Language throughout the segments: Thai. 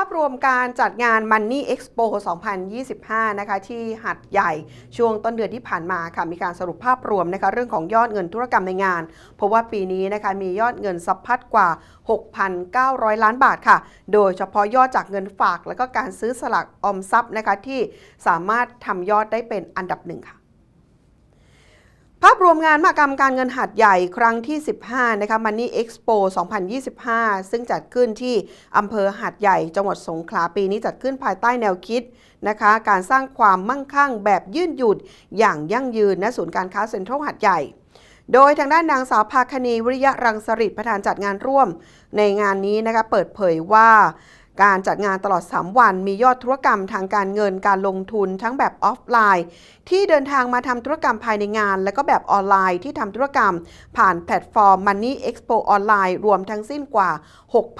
าพรวมการจัดงาน Money Expo 2025 นะคะที่หัดใหญ่ช่วงต้นเดือนที่ผ่านมาค่ะมีการสรุปภาพรวมนะคะเรื่องของยอดเงินธุรกรรมในงาน เพราะว่าปีนี้นะคะมียอดเงินสะพัดกว่า 6,900 ล้านบาทค่ะ โดยเฉพาะยอดจากเงินฝาก และก็การซื้อสลากออมทรัพย์นะคะที่สามารถทำยอดได้เป็นอันดับหนึ่งค่ะ พรวมงานมหกรรมการเงินหัดใหญ่ครั้งที่ 15 นะคะ Money Expo 2025 ซึ่งจัดขึ้นที่อำเภอหัดใหญ่จังหวัดสงขลาปีนี้จัดขึ้นภายใต้แนวคิดนะคะ การสร้างความมั่งคั่งแบบยืดหยุ่นอย่างยั่งยืนณศูนย์การค้าเซ็นทรัลหัดใหญ่โดยทางด้านนางสาวภาคณีวิริยะรังสริตประธานจัดงานร่วมในงานนี้นะคะเปิดเผยว่า การจัดงานตลอด 3 วันมียอดธุรกรรมทางการเงินการลงทุนทั้งแบบออฟไลน์ ที่เดินทางมาทำธุรกรรมภายในงาน และก็แบบออนไลน์ที่ทำธุรกรรม ผ่านแพลตฟอร์ม Money Expo ออนไลน์รวมทั้งสิ้นกว่า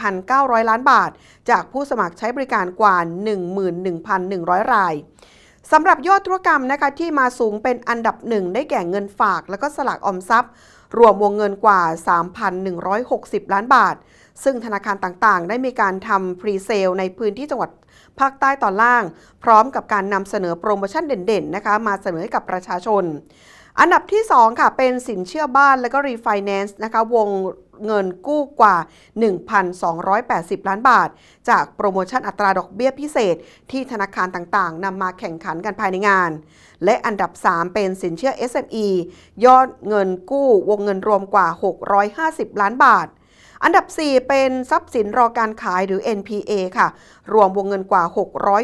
6,900 ล้านบาท จากผู้สมัครใช้บริการกว่า 11,100 ราย สำหรับยอดธุรกรรมนะคะที่มาสูงเป็นอันดับหนึ่งได้แก่เงินฝาก และก็สลากออมทรัพย์ รวมวงเงินกว่า 3,160 ล้านบาท ซึ่งธนาคารต่างๆ ได้มีการทำพรีเซลในพื้นที่จังหวัดภาคใต้ตอนล่าง พร้อมกับการนำเสนอโปรโมชั่นเด่นๆนะคะมาเสนอให้กับประชาชน อันดับที่ 2 ค่ะ เป็นสินเชื่อบ้านและก็รีไฟแนนซ์นะคะ วงเงินกู้กว่า 1,280 ล้านบาท จากโปรโมชั่นอัตราดอกเบี้ยพิเศษ ที่ธนาคารต่างๆนำมาแข่งขันกันภายในงาน และอันดับ 3 เป็นสินเชื่อ SME ยอดเงินกู้วงเงินรวมกว่า 650 ล้านบาท อันดับ 4 เป็นทรัพย์สินรอการขายหรือ NPA ค่ะ รวมวงเงินกว่า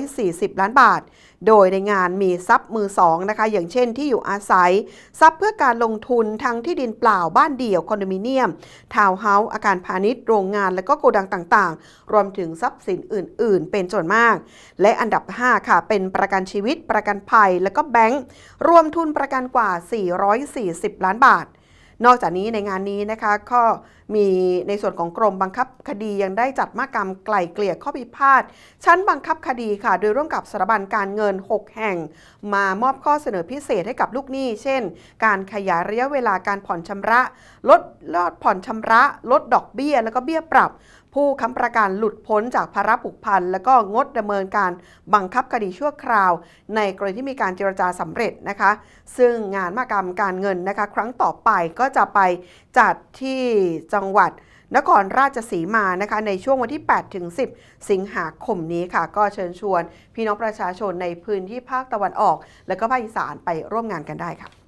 640 ล้านบาท โดยในงานมีทรัพย์มือสองนะคะ อย่างเช่นที่อยู่อาศัย ทรัพย์เพื่อการลงทุนทั้งที่ดินเปล่าบ้านเดี่ยวคอนโดมิเนียม ทาวน์เฮาส์อาคารพาณิชย์โรงงานและก็โกดังต่างๆ รวมถึงทรัพย์สินอื่น ๆ เป็นจำนวนมาก และอันดับ 5 ค่ะ เป็นประกันชีวิตประกันภัยและก็แบงก์รวมทุนประกันกว่า 440 ล้านบาทนอกจากนี้ในงานนี้นะคะก็ มีในส่วนของกรมบังคับคดียังได้จัดมากรรมไกล่เกลี่ยข้อพิพาทชั้นบังคับคดีค่ะ โดยร่วมกับสถาบันการเงิน 6 แห่ง มามอบข้อเสนอพิเศษให้กับลูกหนี้ เช่น การขยายระยะเวลาการผ่อนชำระ ลดลดผ่อนชำระ ลดดอกเบี้ย แล้วก็เบี้ยปรับผู้ค้ำประกันหลุดพ้นจากภาระผูกพัน แล้วก็งดดำเนินการบังคับคดีชั่วคราว ในกรณีที่มีการเจรจาสำเร็จนะคะ ซึ่งงานมากรรมการเงินนะคะ ครั้งต่อไปก็จะไปจัดที่จังหวัด นครราชสีมานะคะในช่วงวันที่ 8 ถึง 10 สิงหาคมนี้ค่ะ ก็เชิญชวน พี่น้องประชาชนในพื้นที่ภาคตะวันออก และก็ภาคอีสานไปร่วมงานกันได้ค่ะ